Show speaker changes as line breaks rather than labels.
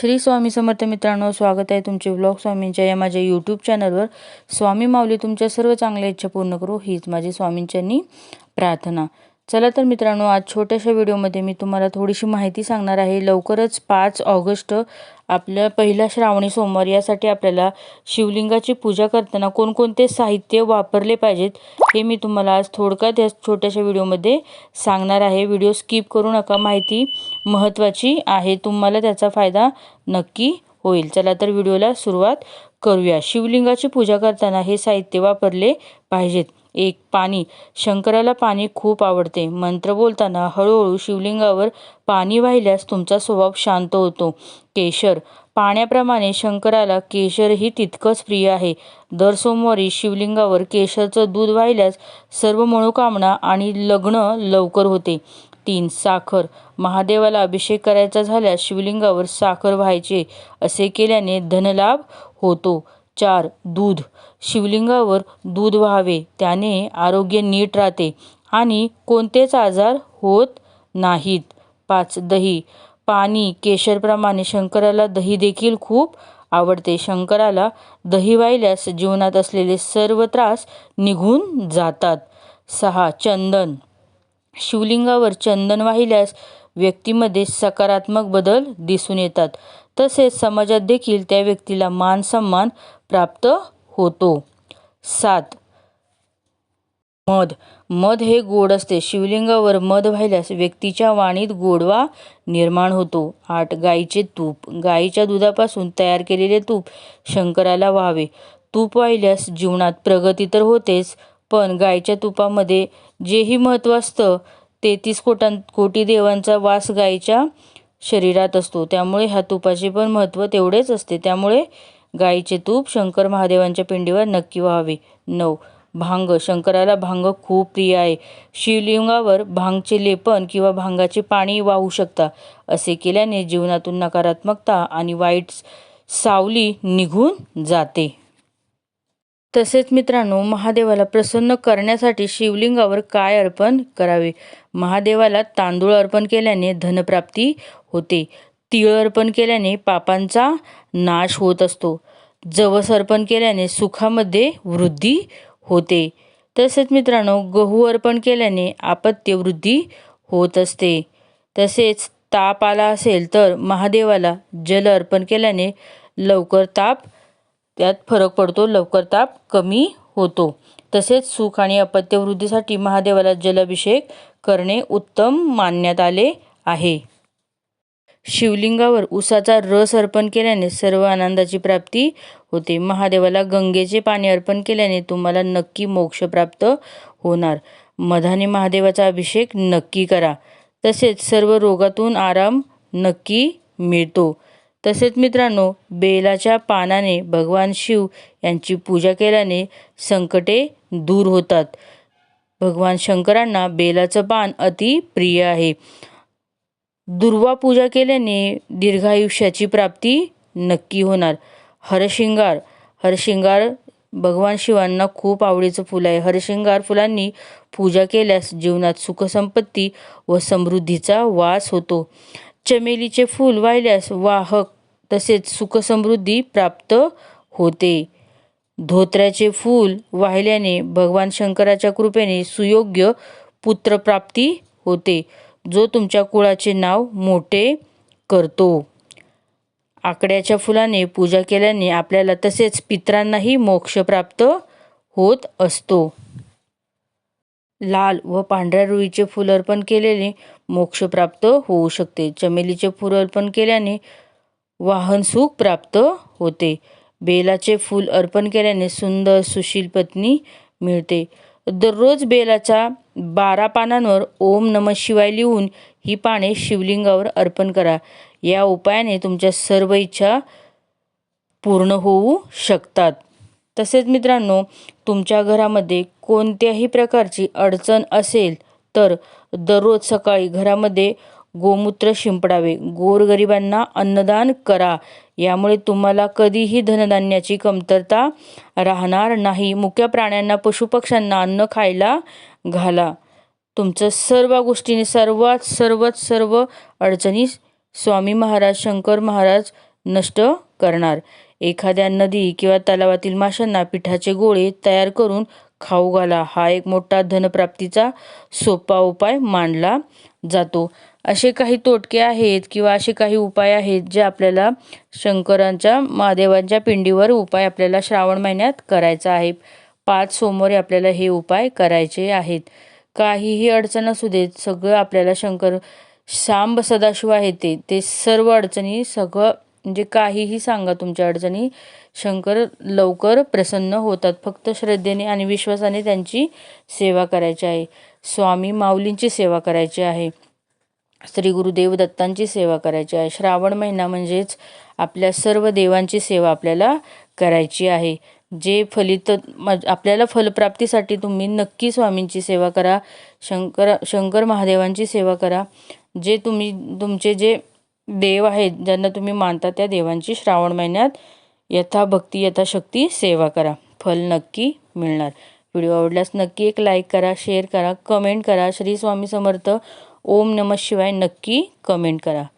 श्री स्वामी समर्थ मित्रांनो स्वागत आहे तुमचे व्लॉग स्वामींच्या या माझ्या यूट्यूब चॅनलवर स्वामी माऊली तुमच्या सर्व चांगल्या इच्छा पूर्ण करू. हीच माझी स्वामींच्यांनी प्रार्थना. चला तर मित्रांनो आज छोट्याशा व्हिडिओमध्ये मी तुम्हाला थोडीशी माहिती सांगणार आहे. लवकरच पाच ऑगस्ट आपल्या पहिला श्रावणी सोमवार. यासाठी आपल्याला शिवलिंगाची पूजा करताना कोणकोणते साहित्य वापरले पाहिजेत हे मी तुम्हाला आज थोडक्यात या छोट्याशा व्हिडिओमध्ये सांगणार आहे. व्हिडिओ स्किप करू नका माहिती महत्त्वाची आहे. तुम्हाला त्याचा फायदा नक्की होईल. चला तर व्हिडिओला सुरुवात करूया. शिवलिंगाची पूजा करताना हे साहित्य वापरले पाहिजेत. एक पाणी. शंकराला पाणी खूप आवडते. मंत्र बोलताना हळूहळू शिवलिंगावर पाणी वाहिल्यास तुमचा स्वभाव शांत होतो. केशर. पाण्याप्रमाणे शंकराला केशरही तितकंच प्रिय आहे. दर सोमवारी शिवलिंगावर केशरचं दूध वाहिल्यास सर्व मनोकामना आणि लग्न लवकर होते. तीन. साखर. महादेवाला अभिषेक करायचा झाल्यास शिवलिंगावर साखर व्हायचे असे केल्याने धनलाभ होतो. चार दूध. शिवलिंगावर दूध व्हावे त्याने आरोग्य नीट राहते आणि कोणतेच आजार होत नाहीत. पाच दही. पाणी केशरप्रमाणे शंकराला दही देखील खूप आवडते. शंकराला दही वाहिल्यास जीवनात असलेले सर्व त्रास निघून जातात. सहा चंदन. शिवलिंगावर चंदन वाहिल्यास व्यक्तीमध्ये सकारात्मक बदल दिसून येतात. तसेच समाजात देखील त्या व्यक्तीला मान सन्मान प्राप्त होतो. सात. मध. मध हे गोड असते. शिवलिंगावर मध वाहिल्यास व्यक्तीच्या वाणीत गोडवा निर्माण होतो. आठ. गाईचे तूप. गाईच्या दुधापासून तयार केलेले तूप शंकराला व्हावे. तूप वाहिल्यास जीवनात प्रगती तर होतेच पण गाईच्या तुपामध्ये जेही महत्त्व असतं तेहतीस कोटां कोटी देवांचा वास गाईच्या शरीरात असतो. त्यामुळे ह्या तुपाचे पण महत्त्व तेवढेच असते. त्यामुळे गाईचे तूप शंकर महादेवांच्या पिंडीवर नक्की व्हावे. नऊ. भांग. शंकराला भांग खूप प्रिय आहे. शिवलिंगावर भांगचे लेपन किंवा भांगाचे पाणी वाहू शकता. असे केल्याने जीवनातून नकारात्मकता आणि वाईट सावली निघून जाते. तसेच मित्रांनो महादेवाला प्रसन्न करण्यासाठी शिवलिंगावर काय अर्पण करावे? महादेवाला तांदूळ अर्पण केल्याने धनप्राप्ती होते. तीळ अर्पण केल्याने पापांचा नाश होत असतो. जवस अर्पण केल्याने सुखामध्ये वृद्धी होते. तसेच मित्रांनो गहू अर्पण केल्याने आपत्य वृद्धी होत असते. तसेच ताप आला असेल तर महादेवाला जल अर्पण केल्याने लवकर ताप त्यात फरक पडतो लवकर ताप कमी होतो. तसेच सुख आणि अपत्यवृद्धीसाठी महादेवाला जलाभिषेक करणे उत्तम मानण्यात आले आहे. शिवलिंगावर उसाचा रस अर्पण केल्याने सर्व आनंदाची प्राप्ती होते. महादेवाला गंगेचे पाणी अर्पण केल्याने तुम्हाला नक्की मोक्ष प्राप्त होणार. मधाने महादेवाचा अभिषेक नक्की करा. तसेच सर्व रोगातून आराम नक्की मिळतो. तसेच मित्रांनो बेलाच्या पानाने भगवान शिव यांची पूजा केल्याने संकटे दूर होतात. भगवान शंकरांना बेलाचं पान अति प्रिय आहे. दुर्वा पूजा केल्याने दीर्घायुष्याची प्राप्ती नक्की होणार. हरशिंगार. हरशिंगार भगवान शिवांना खूप आवडीचं फुल आहे. हरशिंगार फुलांनी पूजा केल्यास जीवनात सुखसंपत्ती व समृद्धीचा वास होतो. चमेलीचे फूल वाहिल्यास वाहक तसेच सुखसमृद्धी प्राप्त होते. धोत्र्याचे फूल वाहिल्याने भगवान शंकराच्या कृपेने सुयोग्य पुत्रप्राप्ती होते. जो तुमच्या कुळाचे नाव मोठे करतो. आकड्याच्या फुलाने पूजा केल्याने आपल्याला तसेच पित्रांनाही मोक्ष प्राप्त होत असतो. लाल व पांढऱ्या रुईचे फूल अर्पण केलेले मोक्ष प्राप्त होऊ शकते. चमेलीचे फूल अर्पण केल्याने वाहन सुख प्राप्त होते. बेलाचे फूल अर्पण केल्याने सुंदर सुशील पत्नी मिळते. दररोज बेलाच्या बारा पानांवर ओम नम शिवाय लिहून ही पाने शिवलिंगावर अर्पण करा. या उपायाने तुमच्या सर्व इच्छा पूर्ण होऊ शकतात. तसेच मित्रांनो तुमच्या घरामध्ये कोणत्याही प्रकारची अडचण असेल तर दररोज सकाळी घरामध्ये गोमूत्र शिंपडावे. गोरगरिबांना अन्नदान करा. यामुळे तुम्हाला कधीही धनधान्याची कमतरता राहणार नाही. मुक्या प्राण्यांना पशुपक्ष्यांना अन्न खायला घाला. तुमचं सर्व गोष्टीने सर्वात सर्वात सर्व अडचणी स्वामी महाराज शंकर महाराज नष्ट करणार. एखाद्या नदी किंवा तलावातील माशांना पिठाचे गोळे तयार करून खाऊ घाला. हा एक मोठा धनप्राप्तीचा सोपा उपाय मानला जातो. असे काही तोटके आहेत किंवा असे काही उपाय आहेत जे आपल्याला शंकरांच्या महादेवांच्या पिंडीवर उपाय आपल्याला श्रावण महिन्यात करायचा आहे. पाच सोमवारी आपल्याला हे उपाय करायचे आहेत. काहीही अडचण असू देत सगळं आपल्याला शंकर सांब सदाशिव आहे ते. ते सर्व अडचणी सगळं म्हणजे काहीही सांगा तुमच्या अडचणी. शंकर लवकर प्रसन्न होतात. फक्त श्रद्धेने आणि विश्वासाने त्यांची सेवा करायची आहे. स्वामी माऊलींची सेवा करायची आहे. श्री गुरुदेव दत्तांची सेवा करायची आहे. श्रावण महिना म्हणजेच आपल्या सर्व देवांची सेवा आपल्याला करायची आहे. जे फलित आपल्याला फलप्राप्तीसाठी तुम्ही नक्की स्वामींची सेवा करा शंकर शंकर महादेवांची सेवा करा. जे तुम्ही तुमचे जे देव आहेत ज्यांना तुम्ही मानता त्या देवांची श्रावण महिन्यात यथाभक्ती यथाशक्ती सेवा करा. फल नक्की मिळणार. व्हिडिओ आवडल्यास नक्की एक लाईक करा शेअर करा कमेंट करा. श्री स्वामी समर्थ. ओम नम शिवाय नक्की कमेंट करा.